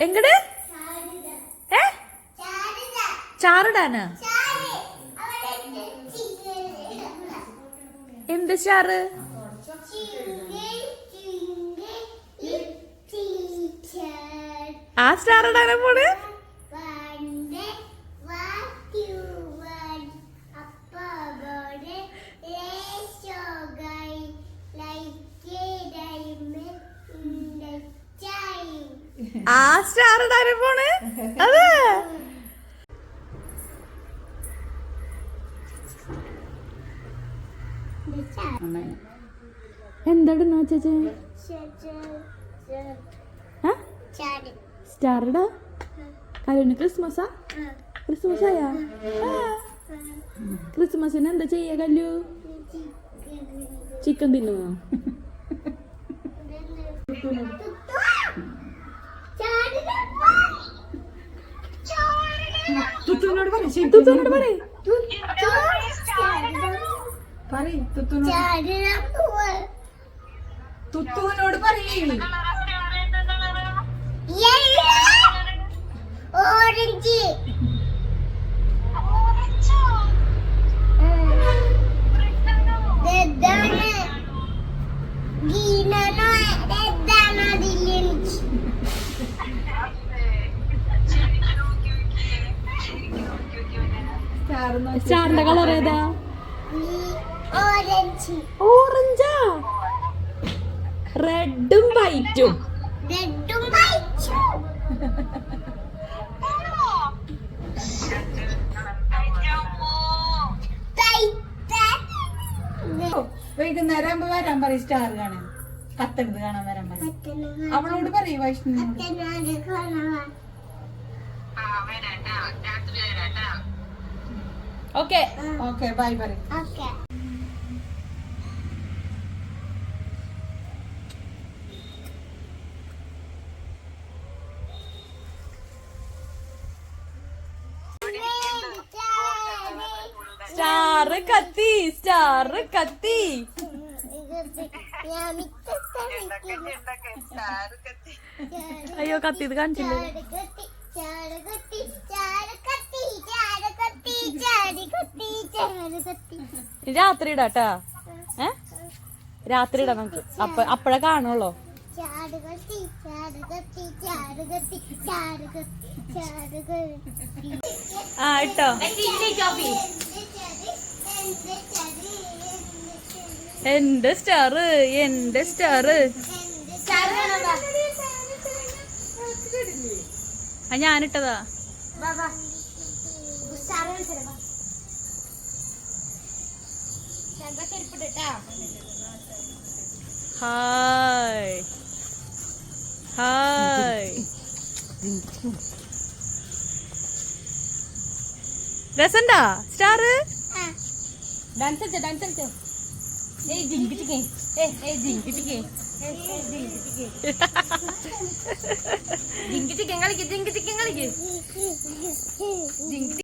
എങ്ങട്? ഏ? ചാറിടാന്? എന്ത് ചാറ്? ആ സ്റ്റാർ ഇടാനാ പോണ്? ആ സ്റ്റാർ ഇടാനാ പോണ്? അതെ. എന്താടുന്ന ചേച്ചേ? സ്റ്റാർ ഇടാ കല്യാണ ക്രിസ്മസാ? ക്രിസ്മസ് ആയാ ക്രിസ്മസിന് എന്താ ചെയ്യാ കല്ലു? ചിക്കൻ തിന്നുമോ തുത്തുവിനോട് പറ ശരി തുത്തുനോട് പറയ്. പറയ്. തുത്തുവിനോട് തുത്തുവിനോട് പറയേ ഓറഞ്ച്. ഗ്രീനാണോ റെഡാണോ ഡിലിഞ്ച് സ്റ്റാറിന്റെ കളർ ഏതാ? ഓറഞ്ച്. ഓറഞ്ചാ? റെഡും വൈറ്റും. റെഡും വൈറ്റും. വൈകുന്നേരം ആകുമ്പോ വരാൻ പറയും സ്റ്റാർ കാണാൻ. കത്തണത് കാണാൻ വരാൻ പറയും. അവളോട് പറയും വൈഷ്ണവിനോട്. Okay okay bye bye okay star കത്തി സ്റ്റാർ കത്തി. അയ്യോ കത്തി ഇത് കാണിച്ചില്ലേ? രാത്രി ഇടാട്ടാ ഏ? രാത്രി ഇടാം നമുക്ക്. അപ്പ അപ്പഴേ കാണുള്ളൂ. ആ ഇട്ടോ. എന്റെ സ്റ്റാർ എന്റെ സ്റ്റാർ ആ ഞാനിട്ടതാ. ഹായ്. ഹായ്. രസണ്ടാ? സ്റ്റാർ ഡാൻസ് കളിച്ചോ ഡാൻസ് കളിച്ചോ ഏയ് ജിങ്കി ടിക്കേ ഏയ് ഏയ് ജിങ്കി ടിക്കേ ജിങ്കി ടിക്കേ കളിക്ക് ജിങ്കി ടിക്കേ കളിക്ക് ജിങ്കി